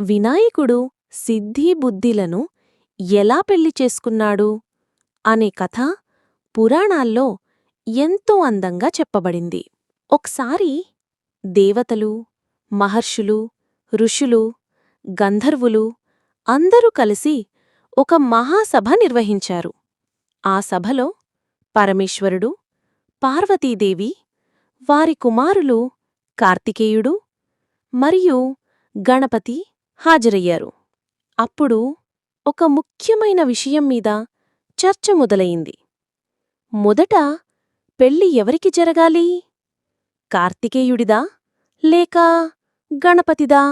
వినాయకుడు సిద్ధి బుద్ధిలను ఎలా పెళ్ళి చేసుకున్నాడు అనే కథ పురాణాల్లో ఎంతో అందంగా చెప్పబడింది. ఒకసారి దేవతలు మహర్షులు ఋషులు గంధర్వులు అందరూ కలిసి ఒక మహాసభ నిర్వహించారు. ఆ సభలో పరమేశ్వరుడు పార్వతీదేవి వారి కుమారులు కార్తికేయుడు మరియు గణపతి హాజరయ్యారు. అప్పుడు ఒక ముఖ్యమైన విషయం మీద చర్చ మొదలయింది మొదట పెళ్ళి ఎవరికి జరగాలి? కార్తికేయుడిదా? లేక గణపతిదా?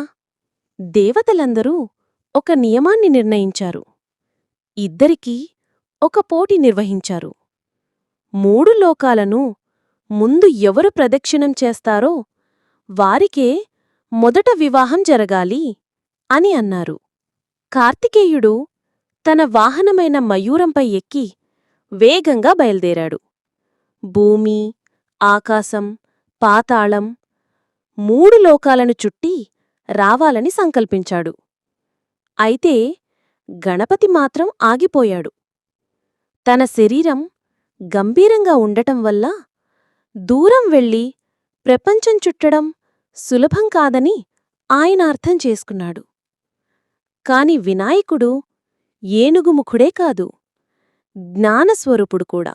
దేవతలందరూ ఒక నియమాన్ని నిర్ణయించారు. ఇద్దరికీ ఒక పోటీ నిర్వహించారు. మూడు లోకాలను ముందు ఎవరు ప్రదక్షిణం చేస్తారో వారికే మొదట వివాహం జరగాలి అని అన్నారు. కార్తికేయుడు తన వాహనమైన మయూరంపై ఎక్కి వేగంగా బయల్దేరాడు. భూమి ఆకాశం పాతాళం మూడు లోకాలను చుట్టి రావాలని సంకల్పించాడు. అయితే గణపతి మాత్రం ఆగిపోయాడు. తన శరీరం గంభీరంగా ఉండటం వల్ల దూరం వెళ్ళి ప్రపంచం చుట్టడం సులభం కాదని ఆయన అర్థం చేసుకున్నాడు. కాని వినాయకుడు ఏనుగుముఖుడే కాదు జ్ఞానస్వరూపుడు కూడా.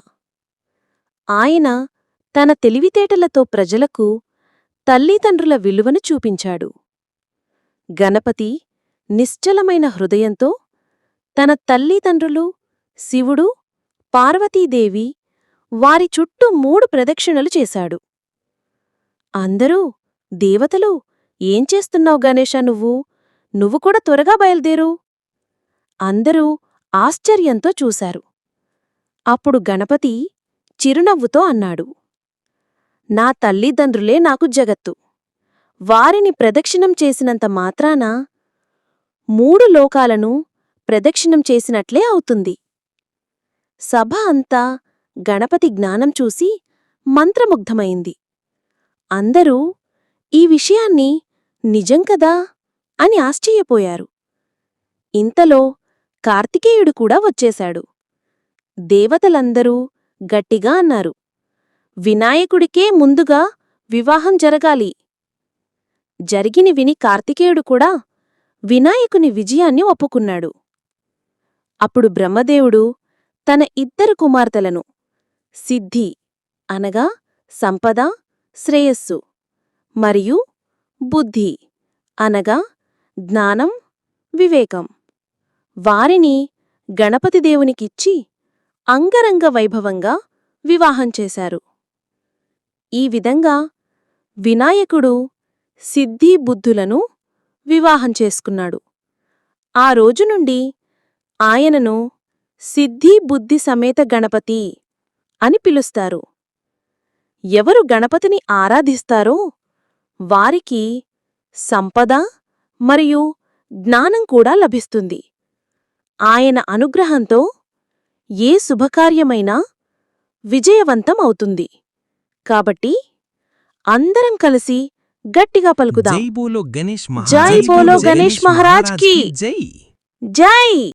ఆయన తన తెలివితేటలతో ప్రజలకు తల్లిదండ్రుల విలువను చూపించాడు. గణపతి నిశ్చలమైన హృదయంతో తన తల్లిదండ్రులు శివుడు పార్వతీదేవి వారి చుట్టూ మూడు ప్రదక్షిణలు చేశాడు. అందరూ దేవతలు ఏం చేస్తున్నావు గణేశ నువ్వు? నువ్వు కూడా త్వరగా బయల్దేరు. అందరూ ఆశ్చర్యంతో చూశారు. అప్పుడు గణపతి చిరునవ్వుతో అన్నాడు నా తల్లిదండ్రులే నాకు జగత్తు. వారిని ప్రదక్షిణం చేసినంత మాత్రాన మూడు లోకాలను ప్రదక్షిణం చేసినట్లే అవుతుంది. సభ అంతా గణపతి జ్ఞానం చూసి మంత్రముగ్ధమైంది. అందరూ ఈ విషయాన్ని నిజం కదా? అని ఆశ్చర్యపోయారు. ఇంతలో కార్తికేయుడు కూడా వచ్చేశాడు. దేవతలందరూ గట్టిగా అన్నారు వినాయకుడికే ముందుగా వివాహం జరగాలి. జరిగిని విని కార్తికేయుడు కూడా వినాయకుని విజయాన్ని ఒప్పుకున్నాడు. అప్పుడు బ్రహ్మదేవుడు తన ఇద్దరు కుమార్తెలను సిద్ధి అనగా సంపద శ్రేయస్సు మరియు బుద్ధి అనగా జ్ఞానం వివేకం. వారిని గణపతిదేవునికిచ్చి అంగరంగ వైభవంగా వివాహం చేశారు. ఈ విధంగా వినాయకుడు సిద్ధి బుద్ధులను వివాహం చేసుకున్నాడు. ఆ రోజు నుండి ఆయనను సిద్ధి బుద్ధి సమేత గణపతి అని పిలుస్తారు. ఎవరు గణపతిని ఆరాధిస్తారో వారికి సంపద మరియు జ్ఞానం కూడా లభిస్తుంది. ఆయన అనుగ్రహంతో ఏ శుభకార్యమైనా విజయవంతం అవుతుంది. కాబట్టి అందరం కలిసి గట్టిగా పలుకుదాం. జై బోలో గణేష్ జై బోలో గణేష్ మహారాజ్కి జై. జై!